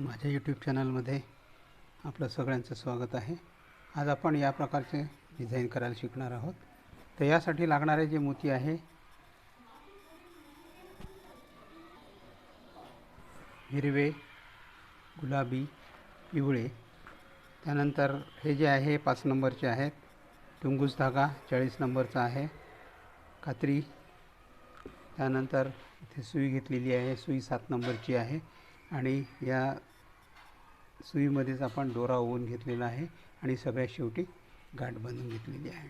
माझ्या यूट्यूब चॅनलमध्ये आपलं सगळ्यांचं स्वागत आहे. आज आपण या प्रकारचे डिझाईन करायला शिकणार आहोत. तर यासाठी लागणारे जे मोती आहे हिरवे गुलाबी पिवळे त्यानंतर हे जे आहे पाच नंबरचे आहेत. टुंगूस धागा चाळीस नंबरचा आहे. कात्री त्यानंतर इथे सुई घेतलेली आहे सुई सात नंबरची आहे. आणि या सुईमध्येच आपण दोरा ओवून घेतलेला आहे आणि सगळ्यात शेवटी गाठ बांधून घेतलेली आहे.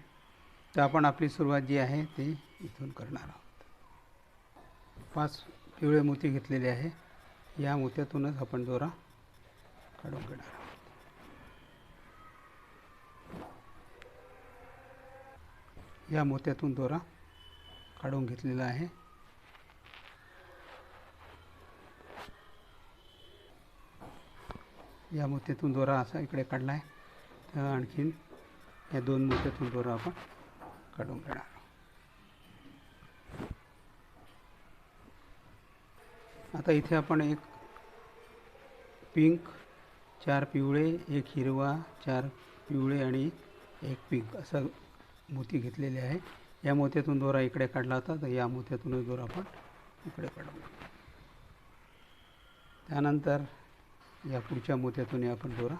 तर आपण आपली सुरुवात जी आहे ती इथून करणार आहोत. पाच पिवळे मोती घेतलेले आहे. या मोत्यातूनच आपण दोरा काढून घेणार आहोत. या मोत्यातून दोरा काढून घेतलेला आहे. या मोत्यातून दोरा असा इकडे काढला आहे तर आणखीन या दोन मोत्यातून दोरा आपण काढून घेणार आता इथे आपण एक पिंक चार पिवळे एक हिरवा चार पिवळे आणि एक पिंक असं मोती घेतलेले आहे. या मोत्यातून दोरा इकडे काढला होता तर या मोत्यातूनच दोरा आपण इकडे काढून त्यानंतर या पुढच्या मोत्यातून आपण दोरा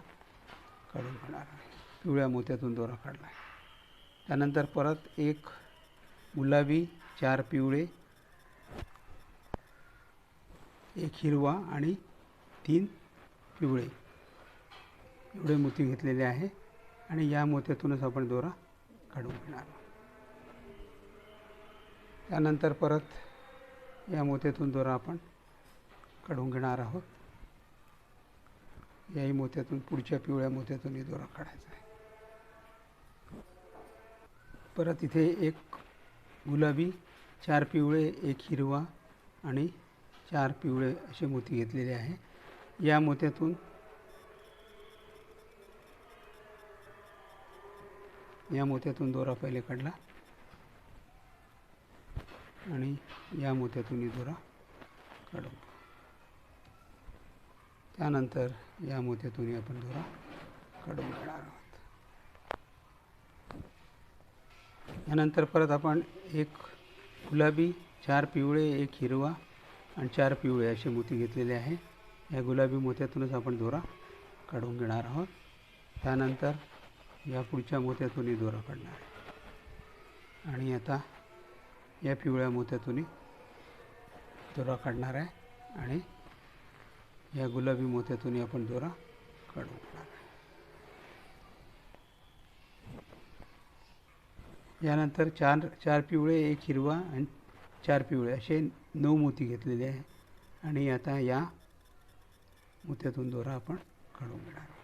काढून घेणार आहे. पिवळ्या मोत्यातून दोरा काढला आहे. त्यानंतर परत एक गुलाबी चार पिवळे एक हिरवा आणि तीन पिवळे. एवढे मोती घेतलेले आहे आणि या मोत्यातूनच आपण दोरा काढून घेणार आहोत. त्यानंतर परत या मोत्यातून दोरा आपण काढून घेणार आहोत. याही मोत्यातून पुढच्या पिवळ्या मोत्यातूनही दोरा काढायचा आहे. परत इथे एक गुलाबी चार पिवळे एक हिरवा आणि चार पिवळे असे मोती घेतलेले आहे. या मोत्यातून या मोत्यातून दोरा पहिले काढला आणि या मोत्यातूनही दोरा काढू त्यानंतर या मोत्यातूनही आपण दोरा काढून घेणार आहोत. यानंतर परत आपण एक गुलाबी चार पिवळे एक हिरवा आणि चार पिवळे असे मोती घेतलेले आहे. या गुलाबी मोत्यातूनच आपण दोरा काढून घेणार आहोत. त्यानंतर या पुढच्या मोत्यातूनही दोरा काढणार आहे. आणि आता या पिवळ्या मोत्यातूनही दोरा काढणार आहे आणि या गुलाबी मोत्यातूनही आपण दोरा काढून घेणार आहे. यानंतर चार चार पिवळे एक हिरवा आणि चार पिवळे असे नऊ मोती घेतलेले आहे. आणि आता या मोत्यातून दोरा आपण काढून घेणार आहोत.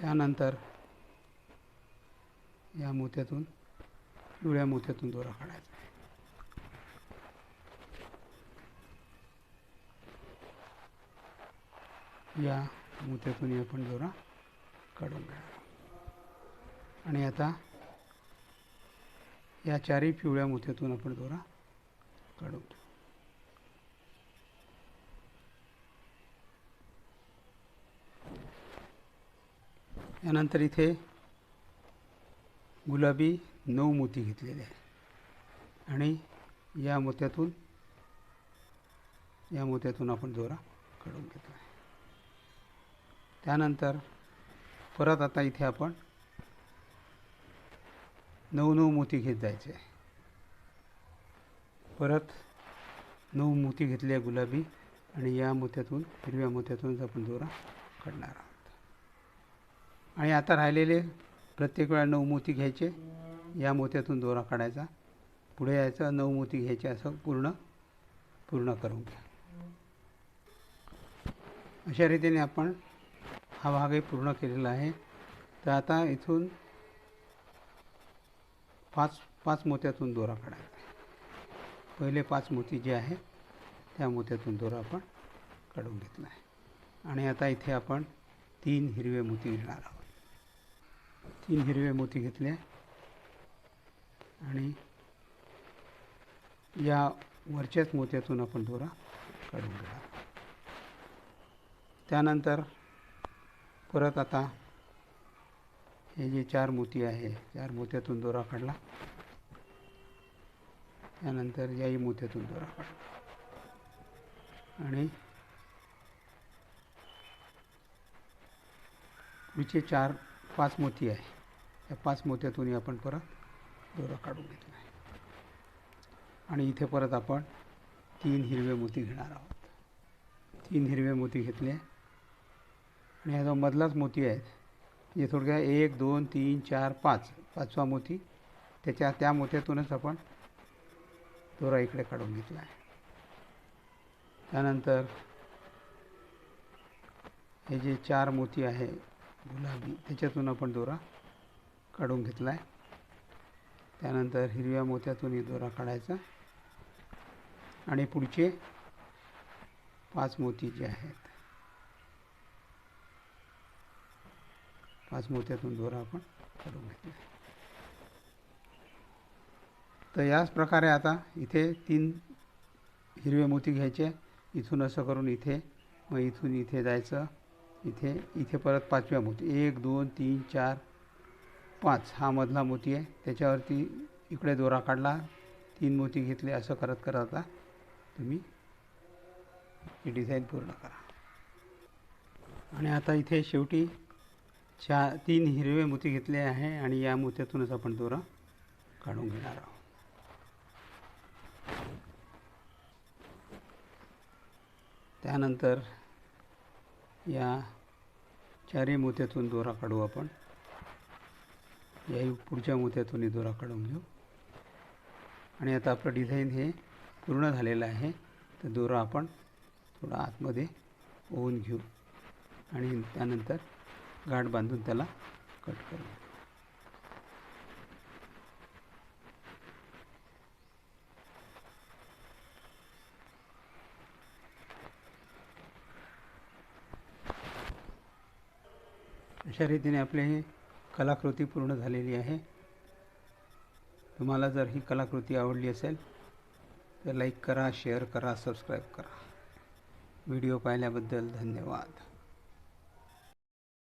त्यानंतर या मोत्यातून पिवळ्या मोत्यातून दोरा काढायचा या मोत्यातून आपण दोरा काढून घेणार आणि आता या चारही पिवळ्या मोत्यातून आपण दोरा काढून घेऊ. यानंतर इथे गुलाबी नऊ मोती घेतलेले आहे आणि या मोत्यातून या मोत्यातून आपण दोरा काढून घेतला आहे त्यानंतर परत आता इथे आपण नऊ नऊ मोती घेत जायचे. परत नऊ मोती घेतल्या आहे गुलाबी आणि या मोत्यातून हिरव्या मोत्यातूनच आपण दोरा काढणार आहोत. आणि आता राहिलेले प्रत्येक वेळा नऊ मोती घ्यायचे. या मोत्यातून दोरा काढायचा. पुढे यायचा नऊ मोती घ्यायचे असं पूर्ण पूर्ण करून घ्या. अशा रीतीने आपण हा भागही पूर्ण केलेला आहे. तर आता इथून पाच पाच मोत्यातून दोरा काढायचा पहिले पाच मोती जे आहे त्या मोत्यातून दोरा आपण काढून घेतला आहे. आणि आता इथे आपण तीन हिरवे मोती घेणार आहोत. तीन हिरवे मोती घेतले. आणि या वरच्याच मोत्यातून आपण दोरा काढून घेणार त्यानंतर परत आता हे जे चार मोती आहे चार मोत्यातून दोरा काढला. त्यानंतर याही मोत्यातून दोरा काढला. आणि पुढचे चार पाच मोती आहे. त्या पाच मोत्यातूनही आपण परत दोरा काढून घेतला आहे. आणि इथे परत आपण तीन हिरवे मोती घेणार आहोत. तीन हिरवे मोती घेतले. आणि हा जो मधलाच मोती आहे. म्हणजे थोडक्यात एक दोन तीन चार पाच. पाचवा मोती. त्याच्या त्या मोत्यातूनच आपण दोरा इकडे काढून घेतला आहे. त्यानंतर हे जे चार मोती आहे गुलाबी त्याच्यातून आपण दोरा काढून घेतला आहे. त्यानंतर हिरव्या मोत्यातूनही दोरा काढायचा. आणि पुढचे पाच मोती जे आहेत पाच मोत्यातून दोरा आपण काढून घेतला तर याच प्रकारे आता इथे तीन हिरवे मोती घ्यायचे. इथून असं करून इथे मग इथून इथे जायचं. इथे इथे परत पाचव्या मोती. एक दोन तीन चार पाच. हा मधला मोती आहे. त्याच्यावरती इकडे दोरा काढला. तीन मोती घेतले. असं करत करत आता तुम्ही ही डिझाईन पूर्ण करा. आणि आता इथे शेवटी चा तीन हिरवे मोती घेतले आहे आणि या मोत्यातूनच आपण दोरा काढून घेणार आहोत. त्यानंतर या चारही मोत्यातून दोरा काढू आपण. याही पुढच्या मोत्यातूनही दोरा काढून घेऊ. आणि आता आपलं डिझाईन हे पूर्ण झालेलं आहे. तर दोरा आपण थोडा आतमध्ये ओवून घेऊ. आणि त्यानंतर गाठ बांधून त्याला कट करू. अशा रीतीने आपले ही कलाकृती पूर्ण झालेली आहे. तुम्हाला जर ही कलाकृती आवडली असेल तर लाईक करा शेअर करा सबस्क्राईब करा. व्हिडिओ पाहिल्याबद्दल धन्यवाद.